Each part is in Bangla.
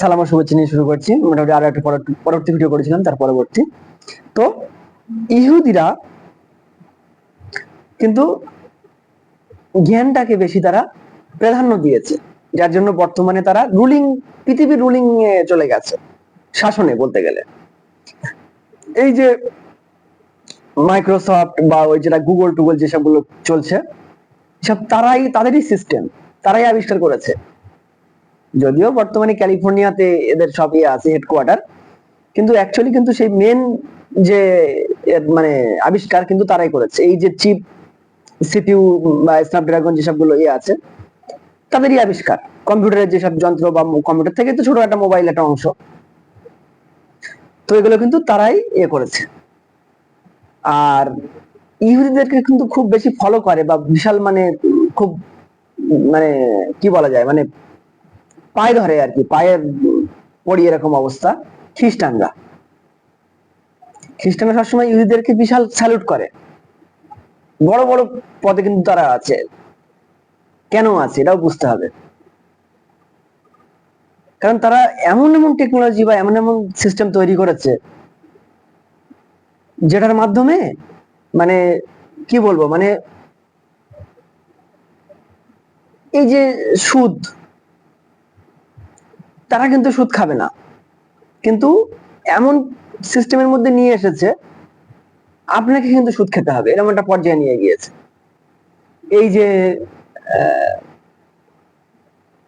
সালাম, শুভেচ্ছা নিয়ে শুরু করছি। মোটামুটি আরও একটা পরবর্তী ভিডিও করেছিলাম, তার পরবর্তী। তো ইহুদিরা কিন্তু জ্ঞানটাকে বেশি তারা প্রাধান্য দিয়েছে। যার জন্য বর্তমানে তারা রুলিং পৃথিবীর রুলিং এ চলে গেছে, শাসনে বলতে গেলে। এই যে মাইক্রোসফট বা ওই যেটা গুগল টুগল যেসবগুলো চলছে সব তারাই, তাদেরই সিস্টেম তারাই আবিষ্কার করেছে। যদিও বর্তমানে ক্যালিফোর্নিয়াতে এদের সব ইয়ে আছে হেডকোয়ার্টার কিন্তু অ্যাকচুয়ালি কিন্তু সেই মেন যে মানে আবিষ্কার কিন্তু তারাই করেছে। এই যে চিপ, সিপিইউ বা স্ন্যাপড্রাগন যেসবগুলো ইয়ে আছে, তাদেরই আবিষ্কার। কম্পিউটারের যেসব যন্ত্র বা কম্পিউটার থেকে তো ছোট একটা মোবাইল একটা অংশ। তো এগুলো কিন্তু তারাই ইয়ে করেছে। আর ইহুদিদেরকে কিন্তু খুব বেশি ফলো করে বা বিশাল মানে খুব মানে কি বলা যায় মানে পায়ে ধরে আর কি পায়ের পড়ি এরকম অবস্থা, খ্রিস্টানরা। খ্রিস্টানরা সবসময় ইহুদিদেরকে বিশাল স্যালুট করে। বড় বড় পদে কিন্তু তারা আছে। কেন আছে, এটাও বুঝতে হবে। কারণ তারা এমন এমন টেকনোলজি বা এমন এমন সিস্টেম তৈরি করেছে, যেটার মাধ্যমে মানে কি বলব মানে এই যে সুদ তারা কিন্তু সুদ খাবে না। কিন্তু এমন সিস্টেমের মধ্যে নিয়ে এসেছে, আপনাকে কিন্তু সুদ খেতে হবে। এরকম একটা পর্যায়ে নিয়ে গিয়েছে। এই যে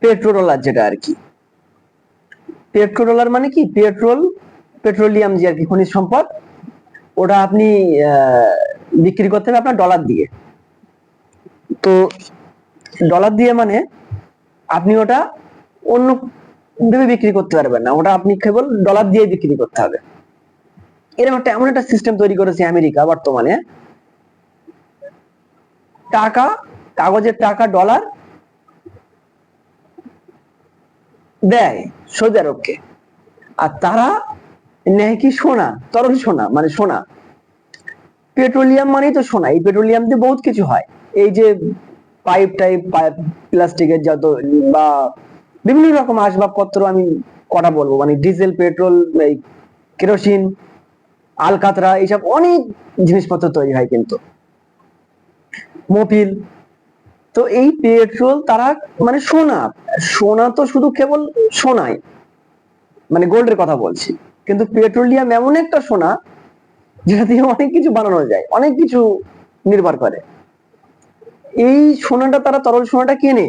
পেট্রোলার যেটা আর কি। পেট্রোলার মানে কি? পেট্রোল, পেট্রোলিয়াম যে আর কি, খনিজ সম্পদ, ওটা আপনি বিক্রি করতে হবে আপনার ডলার দিয়ে। তো ডলার দিয়ে মানে আপনি ওটা অন্য ভেবে বিক্রি করতে পারবেন না? ওটা আপনি কেবল ডলার দিয়ে বিক্রি করতে হবে। এরকম একটা, এমন একটা সিস্টেম তৈরি করেছে আমেরিকা বর্তমানে। টাকা, কাগজের টাকা ডলার দেয় সৌদি আরবকে। আর তারা নেয় কি সোনা, তরল সোনা মানে সোনা। পেট্রোলিয়াম মানেই তো সোনা, এই পেট্রোলিয়াম দিয়ে বহুত কিছু হয়। এই যে পাইপ টাইপ প্লাস্টিকের যত বা বিভিন্ন রকম আসবাবপত্র আমি কটা বলব? মানে ডিজেল, পেট্রোল এই কেরোসিন, আলকাতরা, এইসব অনেক জিনিসপত্র তৈরি হয় কিন্তু। মোবিল। তো এই পেট্রোল তারা মানে সোনা সোনা তো শুধু কেবল সোনাই মানে গোল্ডের কথা বলছি। কিন্তু পেট্রোলিয়াম এমন একটা সোনা যেটা দিয়ে অনেক কিছু বানানো যায়, অনেক কিছু নির্ভর করে। এই সোনাটা তারা তরল সোনাটা কেনে?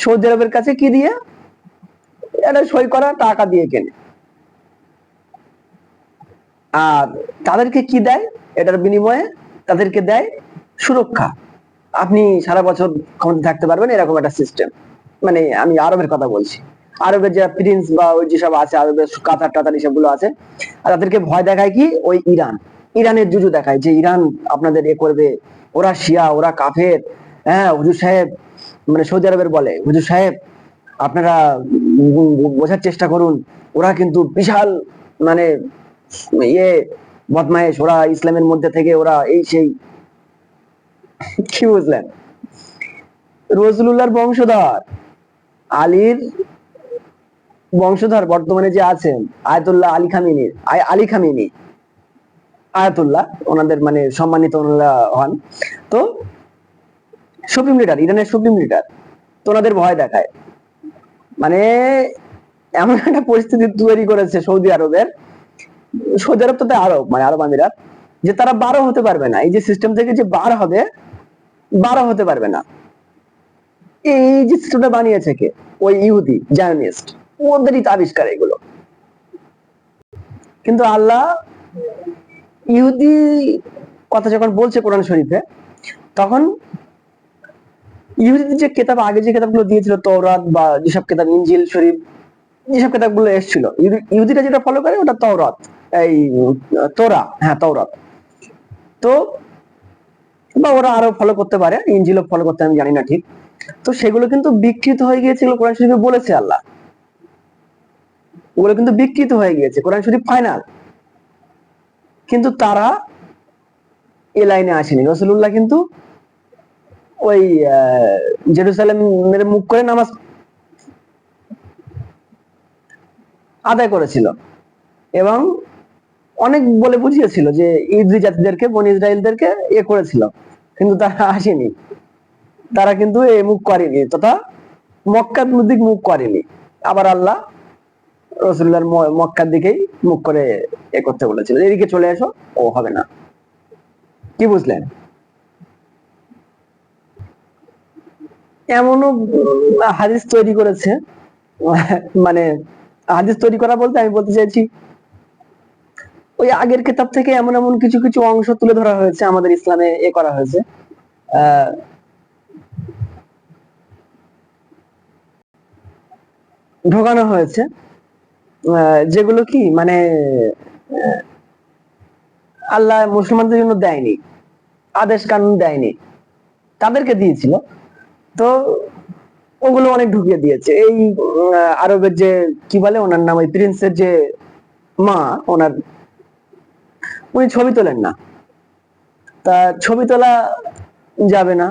সৌদি আরবের কাছে কি দিয়ে? এটা সই করা, টাকা দিয়ে কেনে। আর তাদেরকে কি দেয়? এটার বিনিময়ে তাদেরকে দেয় সুরক্ষা। আপনি সারা বছর ক্ষমতা থাকতে পারবেন, এরকম একটা সিস্টেম মানে আমি আরবের কথা বলছি। আরবের যে প্রিন্স বা ওই যেসব আছে, আরবের কাতার টাতার এসবগুলো আছে, আর তাদেরকে ভয় দেখায় কি? ওই ইরান। ইরানের জুজু দেখায় যে, ইরান আপনাদের এ করবে। ওরা শিয়া, ওরা কাফের। হ্যাঁ হুজুর সাহেব মানে সৌদি আরবের বলে। হুজুর সাহেব, আপনারা বোঝার চেষ্টা করুন। ওরা কিন্তু বিশাল মানে ইয়ে বদমায়েশ। ওরা ইসলামের মধ্যে থেকে ওরা এই সেই কি বুঝলেন? রসুল্লাহর বংশধর। আলীর বংশধর বর্তমানে যে আছেন, আয়াতুল্লাহ আলী খামিনীর আলী খামিনী। আয়াতুল্লাহ, ওনাদের মানে সম্মানিত হন। তো সুপ্রিম লিডার ইরানের সুপ্রিম লিডার তো ওনাদের ভয় দেখায়। মানে এমন একটা পরিস্থিতি তৈরি করেছে সৌদি আরবের, সৌদি আরব তো আরব মানে আরব আমিরাত, যে তারা বারো হতে পারবে না। এই যে সিস্টেম থেকে যে বার হবে, বারো হতে পারবে না। এই যে সিস্টেমটা বানিয়েছে কে? ওই ইহুদি জায়নিস্ট ওদেরই তো আবিষ্কার এগুলো। কিন্তু আল্লাহ ইহুদি কথা যখন বলছে কোরআন শরীফে, তখন ইহুদিদের যে কেতাব, আগে যে কেতাবগুলো দিয়েছিল তওরাত বা যেসব কেতাব, ইনজিল, শরীফ, যেসব কেতাবগুলো এসেছিল ইহুদিরা যেটা ফলো করে ওটা তওরাত, এই, তোরা হ্যাঁ তওরাত। তো, বা ওরা আরও ফলো করতে পারে, ইনজিলও ফলো করতে, আমি জানি না ঠিক। তো সেগুলো কিন্তু বিকৃত হয়ে গিয়েছে এগুলো কোরআন শরীফে বলেছে আল্লাহ। ওগুলো কিন্তু বিকৃত হয়ে গিয়েছে, কোরআন শরীফ ফাইনাল কিন্তু তারা এ লাইনে আসেনি। রসুল্লাহ কিন্তু ওই জেরুসালেমের মুখ করে নামাজ আদায় করেছিল। এবং অনেক বলে বুঝিয়েছিল যে ইদ্রি জাতিদেরকে, বন ইসরায়েলদেরকে এ করেছিল। কিন্তু তারা আসেনি। তারা কিন্তু এ মুখ করেনি তথা মক্কার দিক মুখ করেনি। আবার আল্লাহ রসুল্লাহর ম- মক্কার দিকেই মুখ করে এ করতে বলেছিল। এদিকে চলে এসো, ও হবে না। কি বুঝলেন? এমনও হাদিস তৈরি করেছে। মানে হাদিস তৈরি করা বলতে আমি বলতে চাইছি, ওই আগের কিতাব থেকে এমন এমন কিছু কিছু অংশ তুলে ধরা হয়েছে আমাদের ইসলামে এ করা হয়েছে। ঢোকানো হয়েছে। যেগুলো কি মানে আল্লাহ মুসলমানদের জন্য দেয়নি আদেশ কানুন দেয়নি, তাদেরকে দিয়েছিল। তো ওগুলো অনেক ঢুকিয়ে দিয়েছে। এই আরবের যে, কি বলে ওনার নাম? ওই প্রিন্সের যে মা, ওনার, উনি ছবি তোলেন না। তা ছবি তোলা যাবে না।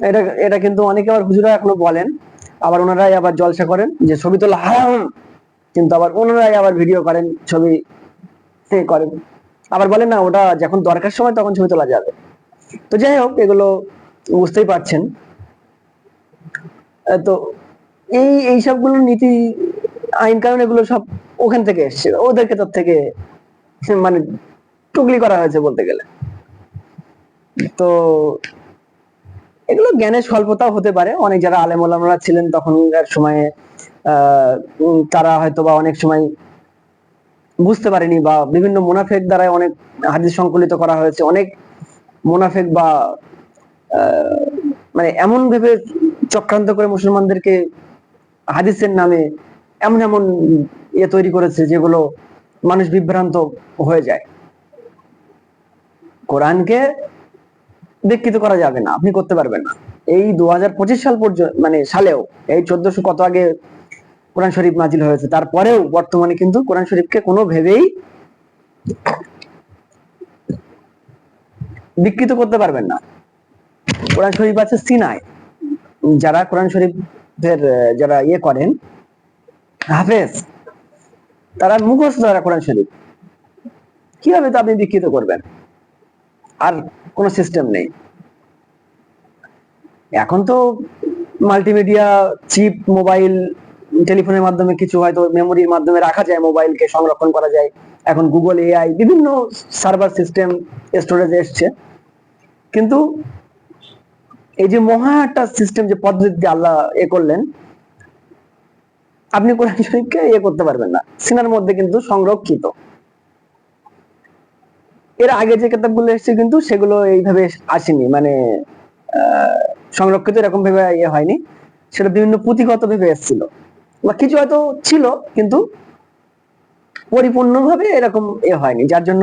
এটা এটা কিন্তু অনেকে আবার হুজুরা এখনও বলেন। আবার ওনারাই আবার জলসা করেন যে ছবি তোলা হারাম। কিন্তু আবার ওনারাই আবার ভিডিও করেন, ছবি সে করেন। আবার বলেন না, ওটা যখন দরকার সময় তখন ছবি তোলা যাবে। তো যাই হোক, এগুলো বুঝতেই পারছেন। তো এই এই সবগুলো নীতি, আইন কানুন এগুলো সব ওখান থেকে এসছে। ওদের ক্ষেত্র থেকে মানে টুকলি করা হয়েছে বলতে গেলে। তো এগুলো জ্ঞানের স্বল্পতাও হতে পারে। অনেক যারা আলেম ওলামারা ছিলেন তখনকার সময়ে তারা হয়তো বা অনেক সময় বুঝতে পারেনি বা বিভিন্ন মুনাফেক দ্বারা অনেক হাদিস সংকলিত করা হয়েছে। অনেক মুনাফেক বা মানে এমন ভেবে চক্রান্ত করে মুসলমানদেরকে হাদিসের নামে এমন এমন ইয়ে তৈরি করেছে যেগুলো মানুষ বিভ্রান্ত হয়ে যায়। কোরআনকে বিকৃত করা যাবে না, আপনি করতে পারবেন না। এই দু হাজার পঁচিশ সাল পর্যন্ত মানে সালেও, এই চোদ্দশো কত আগে কোরআন শরীফ নাজিল হয়েছে, তারপরেও বর্তমানে কিন্তু কোরআন শরীফকে কোনো ভেবেই বিকৃত করতে পারবেন না। কোরআন শরীফ আছে সিনায় যারা কোরআন শরীফের যারা ইয়ে করেন, হাফেজ, তারা মুখস্থ যারা কোরআন শরীফ, কীভাবে তো আপনি বিকৃত করবেন? আর কোনো সিস্টেম নেই। এখন তো মাল্টিমিডিয়া চিপ মোবাইল টেলিফোনের মাধ্যমে কিছু হয়তো মেমোরির মাধ্যমে রাখা যায় মোবাইলকে সংরক্ষণ করা যায়। এখন গুগল এআই বিভিন্ন সার্ভার সিস্টেম স্টোরেজ এসছে। কিন্তু এই যে মহা একটা সিস্টেম যে পদ্ধতি আল্লাহ এ করলেন, আপনি কোরআন শরীফকে ইয়ে করতে পারবেন না। সিনার মধ্যে কিন্তু সংরক্ষিত। এর আগে যে কিতাবগুলো এসেছে কিন্তু সেগুলো এইভাবে আসেনি মানে সংরক্ষিত এরকম ভাবে ইয়ে হয়নি। সেটা বিভিন্ন পুঁথিগত ভেবে এসেছিল। বা কিছু হয়তো ছিল, কিন্তু পরিপূর্ণভাবে এরকম এ হয়নি, যার জন্য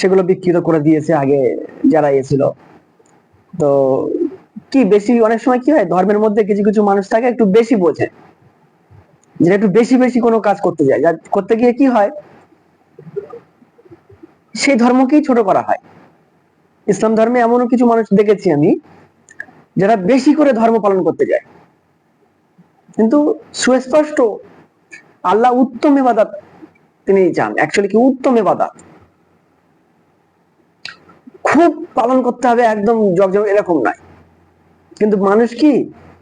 সেগুলো বিকৃত করে দিয়েছে আগে যারা এ ছিল। তো কি বেশি, অনেক সময় কি হয়, ধর্মের মধ্যে কিছু কিছু মানুষ থাকে, একটু বেশি বোঝে। যেটা একটু বেশি বেশি কোনো কাজ করতে যায়। যা করতে গিয়ে কি হয়, সেই ধর্মকেই ছোট করা হয়। ইসলাম ধর্মে এমনও কিছু মানুষ দেখেছি আমি, যারা বেশি করে ধর্ম পালন করতে যায়। কিন্তু সুস্পষ্ট, আল্লাহ উত্তম ইবাদত তিনি চান। অ্যাকচুয়ালি কি উত্তম ইবাদত? খুব পালন করতে হবে, একদম জগজগ এরকম নয়। কিন্তু মানুষ কি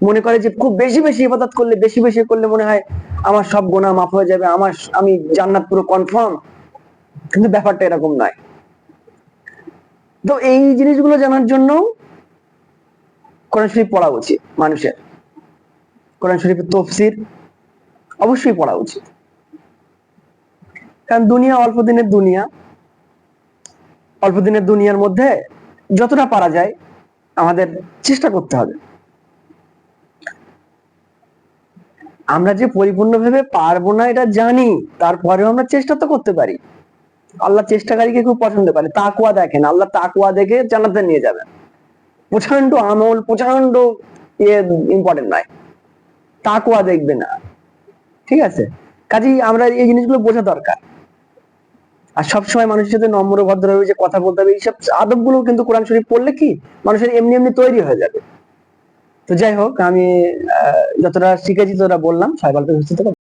মনে করে যে খুব বেশি বেশি ইবাদত করলে, বেশি বেশি করলে মনে হয় আমার সব গোনা মাফ হয়ে যাবে, আমার আমি জান্নাত পুরো কনফার্ম কিন্তু ব্যাপারটা এরকম নয়। তো এই জিনিসগুলো জানার জন্য কোরআন শরীফ পড়া উচিত মানুষের। কোরআন শরীফের তফসির অবশ্যই পড়া উচিত। কারণ দুনিয়া অল্প দিনের দুনিয়া, অল্প দিনের দুনিয়ার মধ্যে যতটা পারা যায় আমাদের চেষ্টা করতে হবে। আমরা যে পরিপূর্ণভাবে পারব না এটা জানি, তারপরেও আমরা চেষ্টা তো করতে পারি। আল্লাহ চেষ্টাকারীকে খুব পছন্দ করে তাকুয়া দেখেন, আল্লাহ তাকুয়া দেখে জান্নাতে নিয়ে যাবেন। প্রচণ্ড আমল প্রচণ্ড ইয়ে ইম্পর্টেন্ট নয়। তাকুয়া দেখবে না। ঠিক আছে? কাজেই আমরা এই জিনিসগুলো বোঝা দরকার। আর সবসময় মানুষের সাথে নম্র ভদ্র হয়ে যে কথা বলতে হবে, এইসব আদবগুলো কিন্তু কোরআন শরীফ পড়লে কি মানুষের এমনি এমনি তৈরি হয়ে যাবে তো যাই হোক, আমি যতটা শিখেছি ততটা বললাম সবাই ভালো।